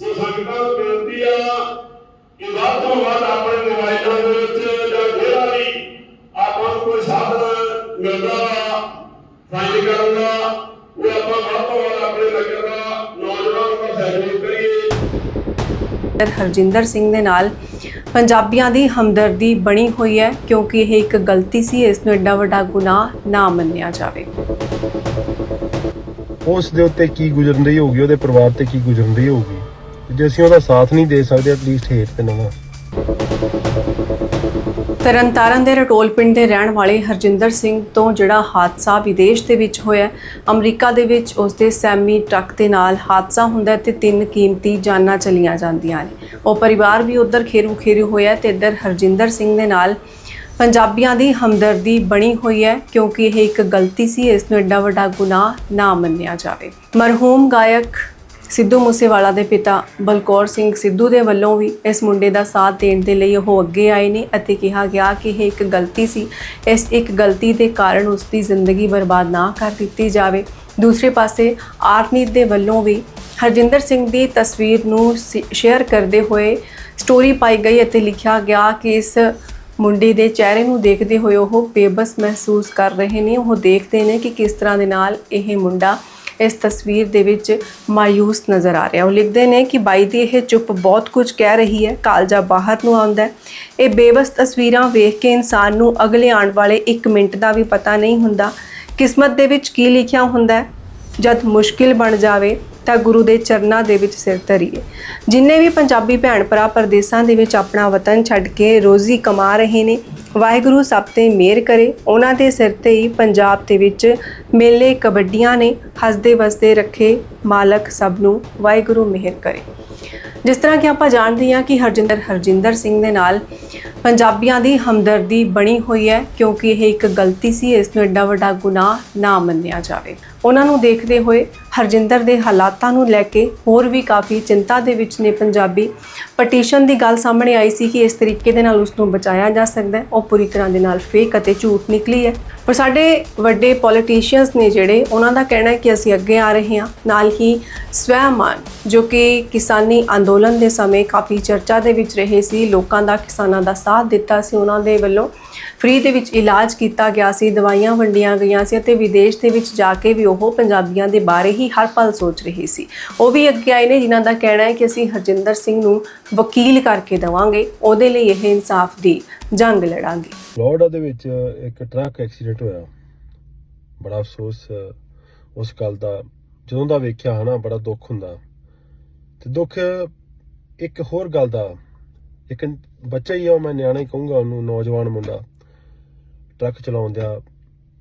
ਸੋ ਸੰਗਤਾਂ ਨੂੰ ਬੇਨਤੀ ਆ ਕਿ ਵੱਧ ਤੋਂ ਵੱਧ ਆਪਣੇ ਮੋਬਾਈਲਾਂ ਦੇ ਵਿੱਚ ਜਾਂ ਜਿਹੜਾ ਵੀ ਆਪਾਂ ਨੂੰ ਕੋਈ ਸਾਧਨ ਮਿਲਦਾ ਵਾ ਫਾਈਲ ਕਰਨ ਦਾ ਉਹ ਆਪਾਂ ਵੱਧ ਤੋਂ ਵੱਧ ਆਪਣੇ ਨਗਰ ਦਾ ਨੌਜਵਾਨਾਂ ਨੂੰ ਸਹਿਯੋਗ ਕਰੀਏ। ਲੀਡਰ ਹਰਜਿੰਦਰ ਸਿੰਘ ਦੇ ਨਾਲ ਪੰਜਾਬੀਆਂ ਦੀ ਹਮਦਰਦੀ ਬਣੀ ਹੋਈ ਹੈ ਕਿਉਂਕਿ ਇਹ ਇੱਕ ਗਲਤੀ ਸੀ ਇਸ ਨੂੰ ਐਡਾ ਵੱਡਾ ਗੁਨਾਹ ਨਾ ਮੰਨਿਆ ਜਾਵੇ। ਉਸ ਦੇ ਉੱਤੇ ਕੀ ਗੁਜ਼ਰਦੀ ਹੋਊਗੀ ਉਹਦੇ ਪਰਿਵਾਰ ਤੇ ਕੀ ਗੁਜ਼ਰਦੀ ਹੋਊਗੀ? ਜੇ ਅਸੀਂ ਉਹਦਾ ਸਾਥ ਨਹੀਂ ਦੇ ਸਕਦੇ ਐਟਲੀਸਟ ਹੇਠ ਤੇ ਨਾ ਤਰਨਤਾਰਨ ਦੇ ਰਟੋਲ ਪਿੰਡ ਦੇ ਰਹਿਣ ਵਾਲੇ ਹਰਜਿੰਦਰ ਸਿੰਘ ਤੋਂ ਜਿਹੜਾ ਹਾਦਸਾ ਵਿਦੇਸ਼ ਦੇ ਵਿੱਚ ਹੋਇਆ, ਅਮਰੀਕਾ ਦੇ ਵਿੱਚ ਉਸ ਦੇ ਸੈਮੀ ਟਰੱਕ ਦੇ ਨਾਲ ਹਾਦਸਾ ਹੁੰਦਾ ਹੈ ਤੇ ਤਿੰਨ ਕੀਮਤੀ ਜਾਨਾਂ ਚਲੀਆਂ ਜਾਂਦੀਆਂ ਨੇ। ਉਹ ਪਰਿਵਾਰ ਵੀ ਉਧਰ ਖੇਰੂ ਖੇਰੂ ਹੋਇਆ ਤੇ ਇੱਧਰ ਹਰਜਿੰਦਰ ਸਿੰਘ ਦੇ ਨਾਲ ਪੰਜਾਬੀਆਂ ਦੀ ਹਮਦਰਦੀ ਬਣੀ ਹੋਈ ਹੈ ਕਿਉਂਕਿ ਇਹ ਇੱਕ ਗਲਤੀ ਸੀ, ਇਸ ਨੂੰ ਐਡਾ ਵੱਡਾ ਗੁਨਾਹ ਨਾ ਮੰਨਿਆ ਜਾਵੇ। ਮਰਹੂਮ ਗਾਇਕ ਸਿੱਧੂ ਮੂਸੇਵਾਲਾ ਦੇ ਪਿਤਾ ਬਲਕੌਰ ਸਿੰਘ ਸਿੱਧੂ ਦੇ ਵੱਲੋਂ ਵੀ ਇਸ ਮੁੰਡੇ ਦਾ ਸਾਥ ਦੇਣ ਦੇ ਲਈ ਉਹ ਅੱਗੇ ਆਏ ਨੇ ਅਤੇ ਕਿਹਾ ਗਿਆ ਕਿ ਇਹ ਇੱਕ ਗਲਤੀ ਸੀ। ਇਸ ਇੱਕ ਗਲਤੀ ਦੇ ਕਾਰਨ ਉਸ ਦੀ ਜ਼ਿੰਦਗੀ ਬਰਬਾਦ ਨਾ ਕਰ ਦਿੱਤੀ ਜਾਵੇ। ਦੂਸਰੇ ਪਾਸੇ ਆਰਨੀਤ ਦੇ ਵੱਲੋਂ ਵੀ ਹਰਜਿੰਦਰ ਸਿੰਘ ਦੀ ਤਸਵੀਰ ਨੂੰ ਸ਼ੇਅਰ ਕਰਦੇ ਹੋਏ ਸਟੋਰੀ ਪਾਈ ਗਈ ਅਤੇ ਲਿਖਿਆ ਗਿਆ ਕਿ ਇਸ ਮੁੰਡੇ ਦੇ ਚਿਹਰੇ ਨੂੰ ਦੇਖਦੇ ਹੋਏ ਉਹ ਬੇਬਸ ਮਹਿਸੂਸ ਕਰ ਰਹੇ ਨੇ। ਉਹ ਦੇਖਦੇ ਨੇ ਕਿ ਕਿਸ ਤਰ੍ਹਾਂ ਦੇ ਨਾਲ ਇਹ ਮੁੰਡਾ ਇਸ ਤਸਵੀਰ ਦੇ ਵਿੱਚ ਮਾਯੂਸ ਨਜ਼ਰ ਆ ਰਿਹਾ। ਉਹ ਲਿਖਦੇ ਨੇ ਕਿ ਬਾਈ ਦੀ ਇਹ ਚੁੱਪ ਬਹੁਤ ਕੁਝ ਕਹਿ ਰਹੀ ਹੈ ਕਾਲਜਾ ਬਾਹਰ ਨੂੰ ਆਉਂਦਾ ਇਹ ਬੇਬਸ ਤਸਵੀਰਾਂ ਵੇਖ ਕੇ ਇਨਸਾਨ ਨੂੰ ਅਗਲੇ ਆਉਣ ਵਾਲੇ 1 ਮਿੰਟ ਦਾ ਵੀ ਪਤਾ ਨਹੀਂ ਹੁੰਦਾ। ਕਿਸਮਤ ਦੇ ਵਿੱਚ ਕੀ ਲਿਖਿਆ ਹੁੰਦਾ ਹੈ? ਜਦ ਮੁਸ਼ਕਿਲ ਬਣ ਜਾਵੇ ਤਾਂ ਗੁਰੂ ਦੇ ਚਰਨਾਂ ਦੇ ਵਿੱਚ ਸਿਰ ਧਰੀਏ। ਜਿੰਨੇ ਵੀ ਪੰਜਾਬੀ ਭੈਣ ਭਰਾ ਪਰਦੇਸਾਂ ਦੇ ਵਿੱਚ ਆਪਣਾ ਵਤਨ ਛੱਡ ਕੇ ਰੋਜ਼ੀ ਕਮਾ ਰਹੇ ਨੇ ਵਾਹਿਗੁਰੂ ਸਭ ਤੇ ਮਿਹਰ ਕਰੇ। ਉਹਨਾਂ ਦੇ ਸਿਰ ਤੇ ਹੀ ਪੰਜਾਬ ਦੇ ਵਿੱਚ ਮੇਲੇ ਕਬੱਡੀਆਂ ਨੇ ਹੱਸਦੇ ਵਸਦੇ ਰੱਖੇ। ਮਾਲਕ ਸਭ ਨੂੰ ਵਾਹਿਗੁਰੂ ਮਿਹਰ ਕਰੇ। ਜਿਸ ਤਰ੍ਹਾਂ ਕਿ ਆਪਾਂ ਜਾਣਦੇ ਹਾਂ ਕਿ ਹਰਜਿੰਦਰ ਹਰਜਿੰਦਰ ਸਿੰਘ ਦੇ ਨਾਲ ਪੰਜਾਬੀਆਂ ਦੀ ਹਮਦਰਦੀ ਬਣੀ ਹੋਈ ਹੈ ਕਿਉਂਕਿ ਇਹ ਇੱਕ ਗਲਤੀ ਸੀ। ਇਸ ਨੂੰ ਐਡਾ ਵੱਡਾ ਗੁਨਾਹ ਨਾ ਮੰਨਿਆ ਜਾਵੇ। ਉਹਨਾਂ ਨੂੰ ਦੇਖਦੇ ਹੋਏ ਹਰਜਿੰਦਰ ਦੇ ਹਾਲਾਤਾਂ ਨੂੰ ਲੈ ਕੇ ਹੋਰ ਵੀ ਕਾਫੀ ਚਿੰਤਾ ਦੇ ਵਿੱਚ ਨੇ ਪੰਜਾਬੀ। ਪਟੀਸ਼ਨ ਦੀ ਗੱਲ ਸਾਹਮਣੇ ਆਈ ਸੀ ਕਿ ਇਸ ਤਰੀਕੇ ਦੇ ਨਾਲ ਉਸ ਨੂੰ ਬਚਾਇਆ ਜਾ ਸਕਦਾ ਹੈ। ਉਹ ਪੂਰੀ ਤਰ੍ਹਾਂ ਦੇ ਨਾਲ ਫੇਕ ਅਤੇ ਝੂਠ ਨਿਕਲੀ ਹੈ। ਪਰ ਸਾਡੇ ਵੱਡੇ ਪੋਲੀਟੀਸ਼ੀਅਨਸ ਨੇ ਜਿਹੜੇ, ਉਹਨਾਂ ਦਾ ਕਹਿਣਾ ਹੈ ਕਿ ਅਸੀਂ ਅੱਗੇ ਆ ਰਹੇ ਹਾਂ। ਨਾਲ ਹੀ ਸਵੈਮਾਨ, ਜੋ ਕਿ ਕਿਸਾਨੀ ਅੰਦੋਲਨ ਦੇ ਸਮੇਂ ਕਾਫੀ ਚਰਚਾ ਦੇ ਵਿੱਚ ਰਹੇ ਸੀ, ਲੋਕਾਂ ਦਾ, ਕਿਸਾਨਾਂ ਦਾ ਸਾਥ ਦਿੱਤਾ ਸੀ, ਉਹਨਾਂ ਦੇ ਵੱਲੋਂ ਫ੍ਰੀ ਦੇ ਵਿੱਚ ਇਲਾਜ ਕੀਤਾ ਗਿਆ ਸੀ, ਦਵਾਈਆਂ ਵੰਡੀਆਂ ਗਈਆਂ ਸੀ ਅਤੇ ਵਿਦੇਸ਼ ਦੇ ਵਿੱਚ ਜਾ ਕੇ ਵੀ ਉਹ ਪੰਜਾਬੀਆਂ ਦੇ ਬਾਰੇ ਹੀ ਹਰ ਪਲ ਸੋਚ ਰਹੀ ਸੀ। ਉਹ ਵੀ ਅੱਗੇ ਆਏ ਨੇ, ਜਿਨ੍ਹਾਂ ਦਾ ਕਹਿਣਾ ਹੈ ਕਿ ਅਸੀਂ ਹਰਜਿੰਦਰ ਸਿੰਘ ਨੂੰ ਵਕੀਲ ਕਰਕੇ ਦਵਾਂਗੇ, ਉਹਦੇ ਲਈ ਇਹ ਇਨਸਾਫ ਦੀ ਜੰਗ ਲੜਾਂਗੇ। ਫਲੋਰੀਡਾ ਦੇ ਵਿੱਚ ਇੱਕ ਟਰੱਕ ਐਕਸੀਡੈਂਟ ਹੋਇਆ। ਬੜਾ ਅਫਸੋਸ, ਉਸ ਗੱਲ ਦਾ। ਜਦੋਂ ਦਾ ਵੇਖਿਆ ਹਨਾ, ਬੜਾ ਦੁੱਖ ਹੁੰਦਾ। ਤੇ ਦੁੱਖ ਇੱਕ ਹੋਰ ਗੱਲ ਦਾ। ਇੱਕ ਬੱਚਾ ਹੀ ਆ, ਉਹ ਮੈਂ ਨਿਆਣਾ ਹੀ ਕਹੂੰਗਾ ਉਹਨੂੰ, ਨੌਜਵਾਨ ਮੁੰਡਾ। ਟਰੱਕ ਚਲਾਉਂਦਿਆ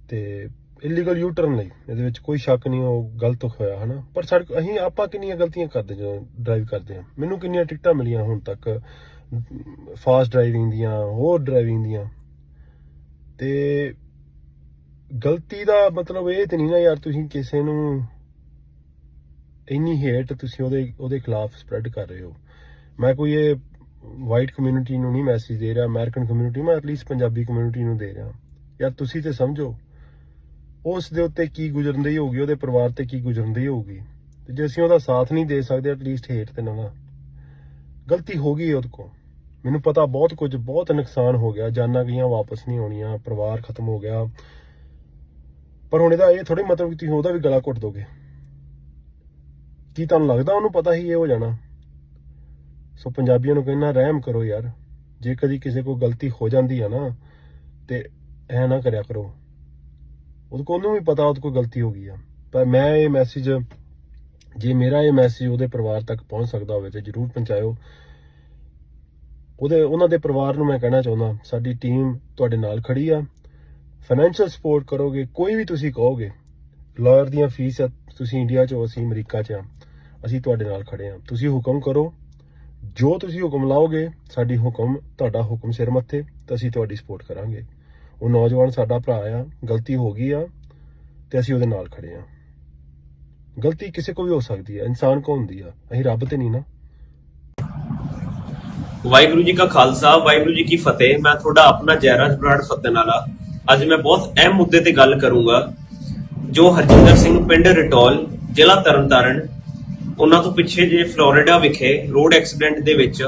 ਤੇ ਇਲੀਗਲ ਯੂ ਟਰਨ ਲਈ। ਇਹਦੇ ਵਿੱਚ ਕੋਈ ਸ਼ੱਕ ਨਹੀਂ, ਉਹ ਗਲਤ ਹੋਇਆ, ਹਨਾ? ਪਰ ਸਾਡੇ ਅਸੀਂ ਆਪਾਂ ਕਿੰਨੀਆਂ ਗਲਤੀਆਂ ਕਰਦੇ ਜਦੋਂ ਡਰਾਈਵ ਕਰਦੇ ਹਾਂ? ਮੈਨੂੰ ਕਿੰਨੀਆਂ ਟਿਕਟਾਂ ਮਿਲੀਆਂ ਹੁਣ ਤੱਕ ਫਾਸਟ ਡਰਾਈਵਿੰਗ ਦੀਆਂ, ਹੋਰ ਡਰਾਈਵਿੰਗ ਦੀਆਂ। ਤੇ ਗਲਤੀ ਦਾ ਮਤਲਬ ਇਹ ਤੇ ਨਹੀਂ ਨਾ ਯਾਰ, ਤੁਸੀਂ ਕਿਸੇ ਨੂੰ ਇੰਨੀ ਹੇਟ ਤੁਸੀਂ ਉਹਦੇ ਉਹਦੇ ਖਿਲਾਫ ਸਪਰੈਡ ਕਰ ਰਹੇ ਹੋ। ਮੈਂ ਕੋਈ ਇਹ ਵਾਈਟ ਕਮਿਊਨਿਟੀ ਨੂੰ ਨਹੀਂ ਮੈਸੇਜ ਦੇ ਰਿਹਾ ਅਮਰੀਕਨ ਕਮਿਊਨਿਟੀ ਮੈਂ ਐਟਲੀਸਟ ਪੰਜਾਬੀ ਕਮਿਊਨਿਟੀ ਨੂੰ ਦੇ ਰਿਹਾ। ਯਾਰ ਤੁਸੀਂ ਤੇ ਸਮਝੋ। ਉਸ ਦੇ ਉੱਤੇ ਕੀ ਗੁਜ਼ਰਦੀ ਹੋਊਗੀ, ਉਹਦੇ ਪਰਿਵਾਰ ਤੇ ਕੀ ਗੁਜ਼ਰਦੀ ਹੋਊਗੀ। ਤੇ ਜੇ ਅਸੀਂ ਉਹਦਾ ਸਾਥ ਨਹੀਂ ਦੇ ਸਕਦੇ ਐਟਲੀਸਟ ਹੇਟ ਤੇ ਨਾ। ਗਲਤੀ ਹੋ ਗਈ ਉਹਦੇ ਕੋਲ। ਮੈਨੂੰ ਪਤਾ ਬਹੁਤ ਕੁਝ, ਬਹੁਤ ਨੁਕਸਾਨ ਹੋ ਗਿਆ, ਜਾਨਾਂ ਗਈਆਂ ਵਾਪਸ ਨਹੀਂ ਆਉਣੀਆਂ ਪਰਿਵਾਰ ਖਤਮ ਹੋ ਗਿਆ। ਪਰ ਹੁਣ ਇਹਦਾ ਇਹ ਥੋੜੀ ਮਤਲਬ ਕਿ ਤੁਸੀਂ ਉਹਦਾ ਵੀ ਗਲਾ ਘੁੱਟ ਦੋਗੇ। ਕੀ ਤੁਹਾਨੂੰ ਲੱਗਦਾ ਉਹਨੂੰ ਪਤਾ ਹੀ ਇਹ ਹੋ ਜਾਣਾ? ਸੋ ਪੰਜਾਬੀਆਂ ਨੂੰ ਕਹਿੰਦਾ, ਰਹਿਮ ਕਰੋ ਯਾਰ। ਜੇ ਕਦੀ ਕਿਸੇ ਕੋਲ ਗਲਤੀ ਹੋ ਜਾਂਦੀ ਆ ਨਾ, ਤੇ ਐ ਨਾ ਕਰਿਆ ਕਰੋ। ਉਹਦੇ ਕੋਲ ਉਹਨੂੰ ਵੀ ਪਤਾ ਉਹਦੇ ਕੋਲ ਗਲਤੀ ਹੋ ਗਈ ਆ। ਪਰ ਮੈਂ ਇਹ ਮੈਸੇਜ ਜੇ ਮੇਰਾ ਇਹ ਮੈਸੇਜ ਉਹਦੇ ਪਰਿਵਾਰ ਤੱਕ ਪਹੁੰਚ ਸਕਦਾ ਹੋਵੇ ਤੇ ਜਰੂਰ ਪਹੁੰਚਾਇਓ। ਉਹਦੇ, ਉਹਨਾਂ ਦੇ ਪਰਿਵਾਰ ਨੂੰ ਮੈਂ ਕਹਿਣਾ ਚਾਹੁੰਦਾ, ਸਾਡੀ ਟੀਮ ਤੁਹਾਡੇ ਨਾਲ ਖੜੀ ਆ। ਫਾਈਨੈਂਸ਼ੀਅਲ ਸਪੋਰਟ ਕਰੋਗੇ, ਕੋਈ ਵੀ ਤੁਸੀਂ ਕਹੋਗੇ ਲਾਇਰ ਦੀਆਂ ਫੀਸ ਆ, ਤੁਸੀਂ ਇੰਡੀਆ 'ਚ ਹੋ ਅਸੀਂ ਅਮਰੀਕਾ 'ਚ ਆ, ਅਸੀਂ ਤੁਹਾਡੇ ਨਾਲ ਖੜੇ ਆ। ਤੁਸੀਂ ਹੁਕਮ ਕਰੋ, ਜੋ ਤੁਸੀਂ ਹੁਕਮ ਲਾਓਗੇ, ਸਾਡੀ ਹੁਕਮ, ਤੁਹਾਡਾ ਹੁਕਮ ਸਿਰ ਮੱਥੇ, ਤਾਂ ਅਸੀਂ ਤੁਹਾਡੀ ਸਪੋਰਟ ਕਰਾਂਗੇ। ਉਹ ਨੌਜਵਾਨ ਸਾਡਾ ਭਰਾ ਆ, ਗਲਤੀ ਹੋ ਗਈ ਆ ਤੇ ਅਸੀਂ ਉਹਦੇ ਨਾਲ ਖੜੇ ਆ। ਗਲਤੀ ਕਿਸੇ ਕੋ ਵੀ ਹੋ ਸਕਦੀ ਹੈ ਇਨਸਾਨ ਕੋ ਹੁੰਦੀ ਆ, ਅਸੀਂ ਰੱਬ ਤੇ ਨਹੀਂ ਨਾ। ਵਾਹਿਗੁਰੂ ਜੀ ਕਾ ਖਾਲਸਾ, ਵਾਹਿਗੁਰੂ ਜੀ ਕੀ ਫਤਿਹ। ਮੈਂ ਤੁਹਾਡਾ ਆਪਣਾ ਜੈਰਾਜ ਬਰਾੜ ਫਤਿਹਨਾਲਾ ਅੱਜ ਮੈਂ ਬਹੁਤ ਅਹਿਮ ਮੁੱਦੇ ਤੇ ਗੱਲ ਕਰੂੰਗਾ, ਜੋ ਹਰਜਿੰਦਰ ਸਿੰਘ ਪਿੰਡ ਰਟੌਲ, ਜ਼ਿਲ੍ਹਾ ਤਰਨਤਾਰਨ, ਉਹਨਾਂ ਤੋਂ ਪਿੱਛੇ ਜੇ ਫਲੋਰੀਡਾ ਵਿਖੇ ਰੋਡ ਐਕਸੀਡੈਂਟ ਦੇ ਵਿੱਚ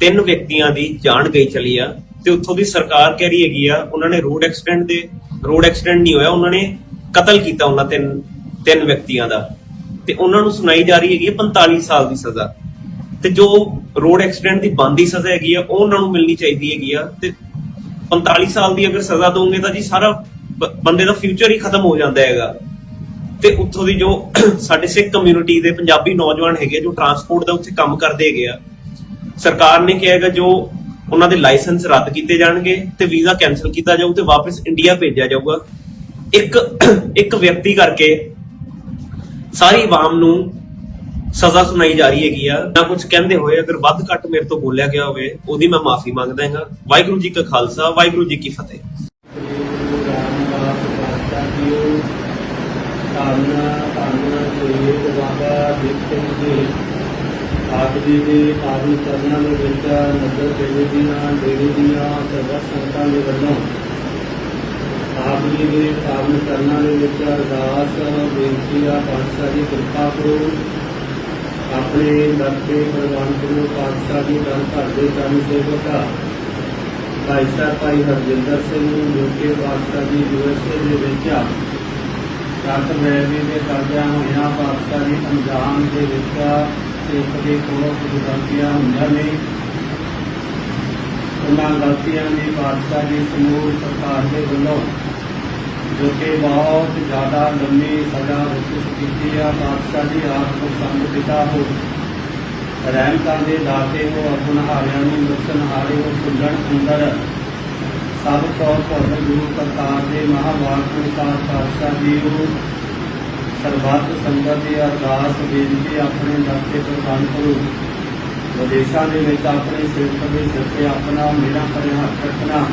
ਤਿੰਨ ਵਿਅਕਤੀਆਂ ਦੀ ਜਾਨ ਗਈ ਚਲੀ ਆ। ਤੇ ਉੱਥੋਂ ਦੀ ਸਰਕਾਰ ਕਹਿ ਰਹੀ ਹੈਗੀ ਆ, ਉਹਨਾਂ ਨੇ ਰੋਡ ਐਕਸੀਡੈਂਟ ਦੇ, ਰੋਡ ਐਕਸੀਡੈਂਟ ਨਹੀਂ ਹੋਇਆ, ਉਹਨਾਂ ਨੇ ਕਤਲ ਕੀਤਾ ਉਹਨਾਂ ਤਿੰਨ ਤਿੰਨ ਵਿਅਕਤੀਆਂ ਦਾ। ਤੇ ਉਹਨਾਂ ਨੂੰ ਸੁਣਾਈ ਜਾ ਰਹੀ ਹੈਗੀ ਹੈ 45 ਸਾਲ ਦੀ ਸਜ਼ਾ। ਤੇ ਜੋ ਰੋਡ ਐਕਸੀਡੈਂਟ ਦੀ ਬੰਦੀ ਸਜ਼ਾ ਹੈਗੀ ਆ, ਉਹ ਉਹਨਾਂ ਨੂੰ ਮਿਲਣੀ ਚਾਹੀਦੀ ਹੈਗੀ ਆ। ਤੇ 45 ਸਾਲ ਦੀ ਅਗਰ ਸਜ਼ਾ ਦੋਗੇ ਤਾਂ ਜੀ ਸਾਰਾ ਬੰਦੇ ਦਾ ਫਿਊਚਰ ਹੀ ਖਤਮ ਹੋ ਜਾਂਦਾ ਹੈਗਾ। ਤੇ ਉੱਥੋਂ ਦੀ ਜੋ ਸਾਡੇ ਸਿੱਖ ਕਮਿਊਨਿਟੀ ਦੇ ਪੰਜਾਬੀ ਨੌਜਵਾਨ ਹੈਗੇ ਜੋ ਟਰਾਂਸਪੋਰਟ ਦਾ ਉੱਥੇ ਕੰਮ ਕਰਦੇ ਹੈਗੇ ਆ, ਸਰਕਾਰ ਨੇ ਕਿਹਾ ਹੈਗਾ ਜੋ ਉਹਨਾਂ ਦੇ ਲਾਇਸੈਂਸ ਰੱਦ ਕੀਤੇ ਜਾਣਗੇ ਤੇ ਵੀਜ਼ਾ ਕੈਨਸਲ ਕੀਤਾ ਜਾਊ ਤੇ ਵਾਪਸ ਇੰਡੀਆ ਭੇਜਿਆ ਜਾਊਗਾ। ਇੱਕ ਇੱਕ ਵਿਅਕਤੀ ਕਰਕੇ ਸਾਰੀ ਆਵਾਮ ਨੂੰ ਸਜ਼ਾ ਸੁਣਾਈ ਜਾ ਰਹੀ ਹੈਗੀ ਆ। ਨਾ ਕੁਝ ਕਹਿੰਦੇ ਹੋਏ, ਅਗਰ ਵੱਧ ਘੱਟ ਮੇਰੇ ਤੋਂ ਬੋਲਿਆ ਗਿਆ ਹੋਵੇ, ਉਹਦੀ ਮੈਂ ਮਾਫੀ ਮੰਗਦਾ ਹਾਂ ਵਾਹਿਗੁਰੂ ਜੀ ਕਾ ਖਾਲਸਾ, ਵਾਹਿਗੁਰੂ ਜੀ ਕੀ ਫਤਿਹ। ਧੰਨ ਧੰਨ ਸ਼ਹੀਦ ਬਾਬਾ ਦੀਪ ਸਿੰਘ ਜੀ। ਆਪ ਜੀ ਦੇ ਪਾਵਨ ਚਰਨਾਂ ਦੇ ਵਿੱਚ ਨਗਰ ਦੇਵੀ ਦੀਆਂ ਦੇਵੀ ਦੀਆਂ ਸਰਬੱਤ ਸੰਗਤਾਂ ਦੇ ਵੱਲੋਂ ਆਪ ਜੀ ਦੇ ਪਾਵਨ ਚਰਨਾਂ ਦੇ ਵਿੱਚ ਅਰਦਾਸ, ਬੇਨਤੀ ਆ, ਪਾਤਸ਼ਾਹ ਜੀ ਕਿਰਪਾ ਕਰੋ। ਆਪਣੇ ਦਰਤੇ ਪ੍ਰਵਾਨ ਕਰੋ ਪਾਤਸ਼ਾਹ ਜੀ ਦਰ ਘਰ ਦੇ ਚਰਨ ਸੇਵਕਾ ਭਾਈ ਸਾਹਿਬ ਭਾਈ ਹਰਜਿੰਦਰ ਸਿੰਘ ਜੋ ਕਿ ਪਾਤਸ਼ਾਹ ਜੀ ਯੂਐਸਏ ਦੇ ਵਿੱਚ ਆ ਡਾਕਟਰ ਰੈਵੀ ਦੇ ਕਰਦਿਆਂ ਹੋਇਆਂ ਪਾਤਸ਼ਾਹ ਜੀ ਅੰਜਾਮ ਦੇ ਵਿੱਚ ਸਿੱਖ ਦੇ ਕੋਲੋਂ ਕੁਝ ਗਲਤੀਆਂ ਹੁੰਦੀਆਂ ਨੇ। ਉਹਨਾਂ ਗਲਤੀਆਂ ਦੀ ਪਾਤਸ਼ਾਹ ਜੀ ਸਮੂਹ ਸਰਕਾਰ ਦੇ ਵੱਲੋਂ, ਜੋ ਕਿ ਬਹੁਤ ਜ਼ਿਆਦਾ ਲੰਮੀ ਸਜ਼ਾ ਵਿਸਤਿਤ ਕੀਤੀ ਆ। ਪਾਤਸ਼ਾਹ ਜੀ ਆਪ ਨੂੰ ਸੰਗ ਪਿਤਾ ਹੋ ਰਹਿਮਤਾਂ ਦੇ ਦਾਤੇ ਹੋ ਅਪਨਹਾਰਿਆਂ ਨੂੰ ਮੁਕਤਨਹਾਰੇ ਹੋ ਭੁੱਲਣ ਅੰਦਰ ਸਭ ਤੋਂ ਭੁੱਲ ਗੁਰੂ ਕਰਤਾਰ ਦੇ ਮਹਾਵਾਕ ਅਨੁਸਾਰ ਪਾਤਸ਼ਾਹ ਜੀ ਨੂੰ ਸਰਬੱਤ ਸੰਗਤ ਦੀ ਅਰਦਾਸ, ਬੇਨਤੀ ਆਪਣੇ ਦਾਤੇ ਪ੍ਰਦਾਨ ਕਰੋ। ਵਿਦੇਸ਼ਾਂ ਦੇ ਵਿੱਚ ਆਪਣੇ ਸਿਰ ਦੇ ਸਿਰ ਤੇ ਆਪਣਾ ਮੇਰਾ ਪਰੇ ਰੱਖਣਾ।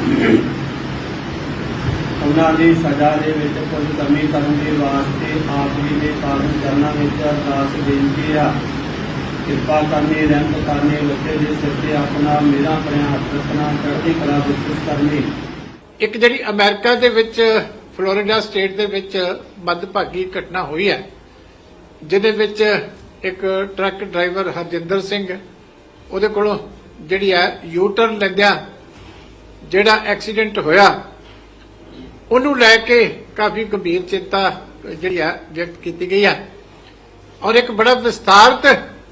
ਉਹਨਾਂ ਦੀ ਸਜ਼ਾ ਦੇ ਵਿੱਚ ਕੁਝ ਕਮੀ ਕਰਨ ਦੇ ਵਾਸਤੇ ਆਪ ਜੀ ਦੇ ਪਾਵਨ ਚਰਨਾਂ ਵਿੱਚ ਅਰਦਾਸ, ਬੇਨਤੀ ਆ। ਕਿਰਪਾ ਕਰਨੀ, ਰਹਿਮਤ ਕਰਨੀ, ਬੱਚੇ ਦੇ ਸਿਰ ਤੇ ਆਪਣਾ ਮੇਰਾ ਪਰਿਆ ਹੱਥ ਰੱਖਣਾ, ਚੜ੍ਹਦੀ ਕਲਾ ਵਿਸਤ੍ਰਿਤ ਕਰਨੀ। ਇੱਕ ਜਿਹੜੀ ਅਮਰੀਕਾ ਦੇ ਵਿੱਚ ਫਲੋਰੀਡਾ ਸਟੇਟ ਦੇ ਵਿੱਚ ਮੱਦਭਾਗੀ ਘਟਨਾ ਹੋਈ ਹੈ, ਜਿਹਦੇ ਵਿੱਚ ਇੱਕ ਟਰੱਕ ਡਰਾਈਵਰ ਹਰਜਿੰਦਰ ਸਿੰਘ, ਉਹਦੇ ਕੋਲੋਂ ਜਿਹੜੀ ਹੈ ਯੂ ਟਰਨ ਲੈਂਦਿਆਂ ਜਿਹੜਾ ਐਕਸੀਡੈਂਟ ਹੋਇਆ, ਉਹਨੂੰ ਲੈ ਕੇ ਕਾਫੀ ਗੰਭੀਰ ਚਿੰਤਾ ਜਿਹੜੀ ਹੈ ਵਿਅਕਤ ਕੀਤੀ ਗਈ ਹੈ। ਔਰ ਇੱਕ ਬੜਾ ਵਿਸਤਾਰਤ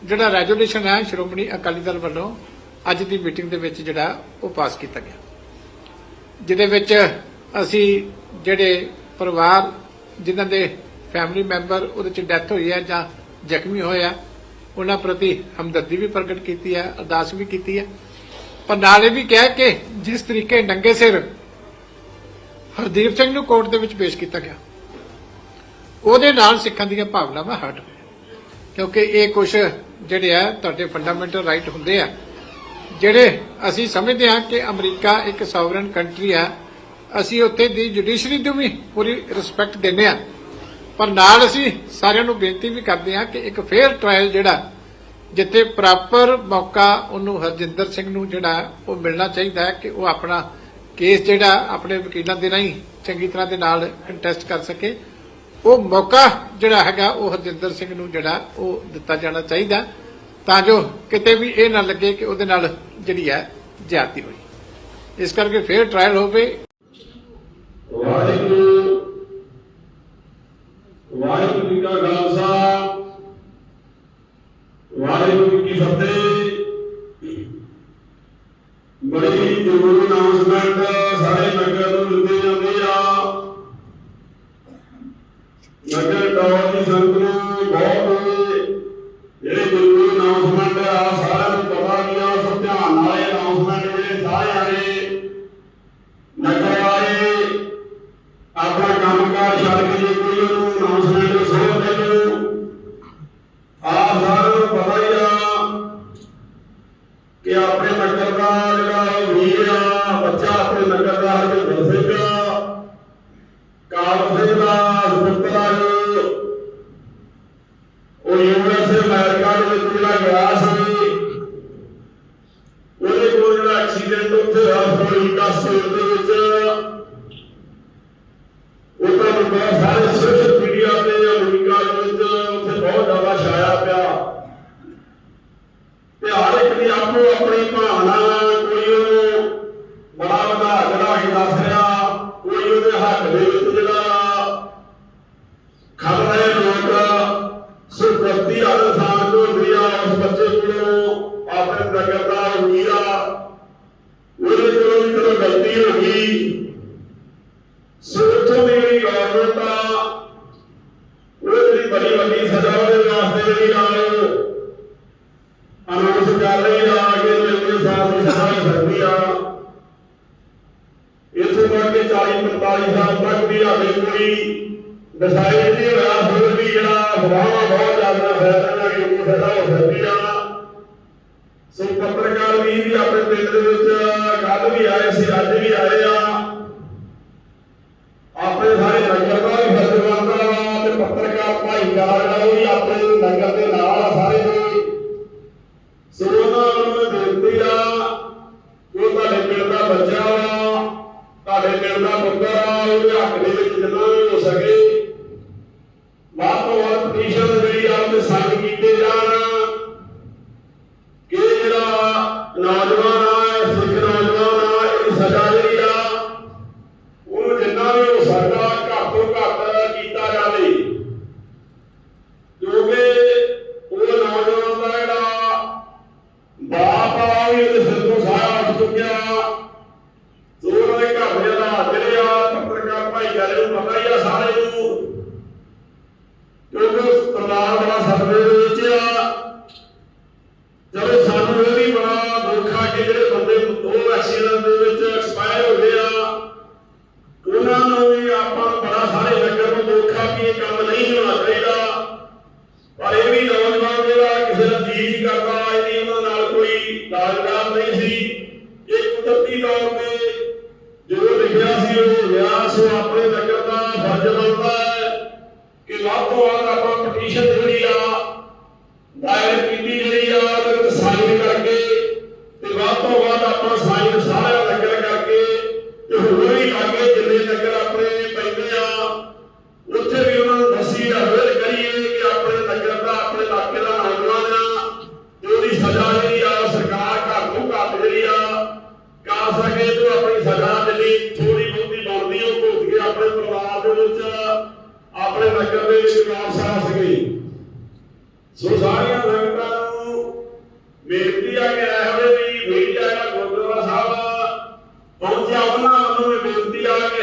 ਜਿਹੜਾ ਰੈਜੂਲੇਸ਼ਨ ਹੈ, ਸ਼੍ਰੋਮਣੀ ਅਕਾਲੀ ਦਲ ਵੱਲੋਂ ਅੱਜ ਦੀ ਮੀਟਿੰਗ ਦੇ ਵਿੱਚ ਜਿਹੜਾ ਉਹ ਪਾਸ ਕੀਤਾ ਗਿਆ। ਜਿਹਦੇ ਵਿੱਚ ਅਸੀਂ ਜਿਹੜੇ ਪਰਿਵਾਰ ਜਿਨ੍ਹਾਂ ਦੇ ਫੈਮਿਲੀ ਮੈਂਬਰ ਉਹਦੇ ਚ ਡੈਥ ਹੋਈ ਹੈ ਜਾਂ ਜ਼ਖਮੀ ਹੋਏ ਆ, ਉਹਨਾਂ ਪ੍ਰਤੀ ਹਮਦਰਦੀ ਵੀ ਪ੍ਰਗਟ ਕੀਤੀ ਹੈ, ਅਰਦਾਸ ਵੀ ਕੀਤੀ ਹੈ। ਪਰ ਨਾਲ ਇਹ ਵੀ ਕਿਹਾ ਕਿ ਜਿਸ ਤਰੀਕੇ ਨੰਗੇ ਸਿਰ ਹਰਦੀਪ ਸਿੰਘ ਨੂੰ ਕੋਰਟ ਦੇ ਵਿੱਚ ਪੇਸ਼ ਕੀਤਾ ਗਿਆ, ਉਹਦੇ ਨਾਲ ਸਿੱਖਾਂ ਦੀਆਂ ਭਾਵਨਾਵਾਂ ਹਟ ਗਈਆਂ। ਕਿਉਂਕਿ ਇਹ ਕੁਝ ਜਿਹੜੇ ਆ, ਤੁਹਾਡੇ ਫੰਡਾਮੈਂਟਲ ਰਾਈਟ ਹੁੰਦੇ ਆ, ਜਿਹੜੇ ਅਸੀਂ ਸਮਝਦੇ ਹਾਂ ਕਿ ਅਮਰੀਕਾ ਇੱਕ ਸੋਵਰਨ ਕੰਟਰੀ ਆ ਅਸੀਂ ਉੱਥੇ ਦੀ ਜੁਡੀਸ਼ਰੀ ਨੂੰ ਵੀ ਪੂਰੀ ਰਿਸਪੈਕਟ ਦਿੰਦੇ ਆ ਪਰ ਨਾਲ ਅਸੀਂ ਸਾਰਿਆਂ ਨੂੰ ਬੇਨਤੀ ਵੀ ਕਰਦੇ ਹਾਂ ਕਿ ਇੱਕ ਫੇਅਰ ਟ੍ਰਾਇਲ ਜਿਹੜਾ, ਜਿੱਥੇ ਪ੍ਰੋਪਰ ਮੌਕਾ ਉਹਨੂੰ ਹਰਜਿੰਦਰ ਸਿੰਘ ਨੂੰ ਜਿਹੜਾ ਉਹ ਮਿਲਣਾ ਚਾਹੀਦਾ ਹੈ ਕਿ ਉਹ ਆਪਣਾ ਕੇਸ ਜਿਹੜਾ ਆਪਣੇ ਵਕੀਲਾਂ ਦੇ ਰਾਹੀਂ ਚੰਗੀ ਤਰ੍ਹਾਂ ਦੇ ਨਾਲ ਕੰਟੈਸਟ ਕਰ ਸਕੇ। ਉਹ ਮੌਕਾ ਜਿਹੜਾ ਹੈਗਾ ਉਹ ਹਰਜਿੰਦਰ ਸਿੰਘ ਨੂੰ ਜਿਹੜਾ ਉਹ ਦਿੱਤਾ ਜਾਣਾ ਚਾਹੀਦਾ ਤਾਂ ਜੋ ਕਿਤੇ ਵੀ ਇਹ ਨਾ ਲੱਗੇ ਕਿ ਉਹਦੇ ਨਾਲ ਜਿਹੜੀ ਹੈ ਜ਼ਿਆਦਤੀ ਹੋਈ। ਇਸ ਕਰਕੇ ਫੇਰ ਟ੍ਰਾਇਲ ਹੋਵੇ ਵਾਹਿਗੁਰੂ। ਵਾਹਿਗੁਰੂ ਜੀ ਕਾ ਖਾਲਸਾ। ਵਾਹਿਗੁਰੂ ਜੀ ਕੀ ਫਤਿਹ। ਬੜੀ ਜ਼ਰੂਰੀ ਅਨਾਉਂਸਮੈਂਟ ਸਾਰੇ ਨਗਰ Lord, Lord, Lord. ਕੋਲੋਂ ਗਲਤੀ ਹੋ ਗਈ। ਸੋ ਉੱਥੋਂ ਦੀ ਜਿਹੜੀ ਗਵਰਨਮੈਂਟ ਆ ਉਹ ਜਿਹੜੀ ਬੜੀ ਵੱਡੀ ਸਜ਼ਾ ਉਹਦੇ ਵਾਸਤੇ ਜਿਹੜੀ ਆ ਅਨਾਉਂਸ ਕਰ ਰਹੀ ਆ ਕਿ ਮੇਰੇ ਸਾਲ ਦੀ ਸਜ਼ਾ ਹੋ ਆ। ਇੱਥੋਂ ਤੱਕ ਕਿ 40 45 ਸਾਲ ਤੱਕ ਵੀ ਸਾਡੇ ਕੋਈ ਡਿਸਾਈਡ ਨਹੀਂ ਹੋਇਆ ਫਿਰ ਵੀ ਜਿਹੜਾ ਹਵਾਵਾਂ ਬਹੁਤ ਜ਼ਿਆਦਾ ਫੈਲਦੀਆਂ ਕਿ ਉਹ ਸਜ਼ਾ ਹੋ ਸਕਦੀ ਆ। ਸੋ ਪੱਤਰਕਾਰ ਵੀ ਆਪਣੇ ਪਿੰਡ ਦੇ ਅੱਜ ਵੀ ਆਏ ਆ। ਆਪਣੇ ਸਾਰੇ ਨਗਰ ਦਾ ਵੀ ਫਰਜ਼ ਬਣਦਾ ਵਾ ਤੇ ਪੱਤਰਕਾਰ ਭਾਈਚਾਰਾ ਜਿਹੜਾ ਵੀ ਆਪਣੇ ਨਗਰ ਦੇ ਨਾਲ ਆ ਸਾਰੇ ਦੇ ਸੋ ਉਹਨਾਂ ਨੂੰ ਬੇਨਤੀ ਆ ਉਹ ਤੁਹਾਡੇ ਪਿੰਡ ਦਾ ਬੱਚਾ ਵਾ, ਤੁਹਾਡੇ ਪਿੰਡ ਦਾ ਪੁੱਤਰ ਆ, ਉਹਦੇ ਹੱਕ ਦੇ ਵਿੱਚ ਜਿੰਨਾ ਵੀ ਹੋ ਸਕੇ। ਵੱਧ ਤੋਂ ਵੱਧ ਪਟੀਸ਼ਨ ਜਿਹੜੀ ਆ ਉਹਦੇ ਸਾਈਨ ਕੀਤੇ ਜਾਣ। ਦੇ ਘਰ ਦੇ ਹਾਲਾਤ ਜਿਹੜੇ ਆ ਪੱਤਰਕਾਰ ਭਾਈਚਾਰੇ ਨੂੰ ਪਤਾ ਹੀ ਆ ਸਾਰੇ ਨੂੰ। ਕਿਉਂਕਿ ਉਸ ਬੜਾ ਸਦਮੇ ਦੇ ਵਿੱਚ ਆ ਜਦੋਂ ਸਾਨੂੰ ਇਹ ਵੀ ਬੜਾ ਦੁੱਖ ਆ ਕਿ ਜਿਹੜੇ ਬੰਦੇ ਦੋ ਐਕਸੀਡੈਂਟ ਦੇ ਵਿੱਚ ਐਕਸਪਾਇਰ ਹੋ ਗਏ ਆ, ਉਹਨਾਂ ਨੂੰ ਵੀ ਆਪਾਂ ਨੂੰ ਬੜਾ ਸਾਰੇ ਨਗਰ ਨੂੰ ਦੁੱਖ ਆ ਕਿ ਇਹ ਕੰਮ ਨਹੀਂ ਹੋਣਾ ਚਾਹੀਦਾ। ਪਰ ਇਹ ਵੀ ਨੌਜਵਾਨ ਜਿਹੜਾ ਕਿਸੇ ਦਾ ਜੀ ਕਰਦਾ, ਇਹਦੀ ਉਹਨਾਂ ਨਾਲ ਕੋਈ ਤਾਲਮੇਲ ਨਹੀਂ ਸੀ। ਇਹ ਕੁਦਰਤੀ ਤੌਰ ਤੇ ਜਦੋਂ ਲਿਖਿਆ ਸੀ ਉਹ ਹੋ ਗਿਆ ਸੋ ਆਪਣੇ ਨਗਰ ਦਾ ਫਰਜ਼ ਬਣਦਾ ਹੈ ਕਿ ਵੱਧ ਤੋਂ ਵੱਧ ਆਪਾਂ ਪਟੀਸ਼ਨ ਜਿਹੜੀ ਆ ਦਾਇਰ ਕੀਤੀ ਜਿਹੜੀ ਆ, ਉਹਦੇ ਸਾਈਨ ਕਰਕੇ ਤੇ ਵੱਧ ਤੋਂ ਵੱਧ ਆਪਾਂ ਸਾਈਨ ਸਾਰਾ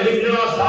ਬੇਨਤੀ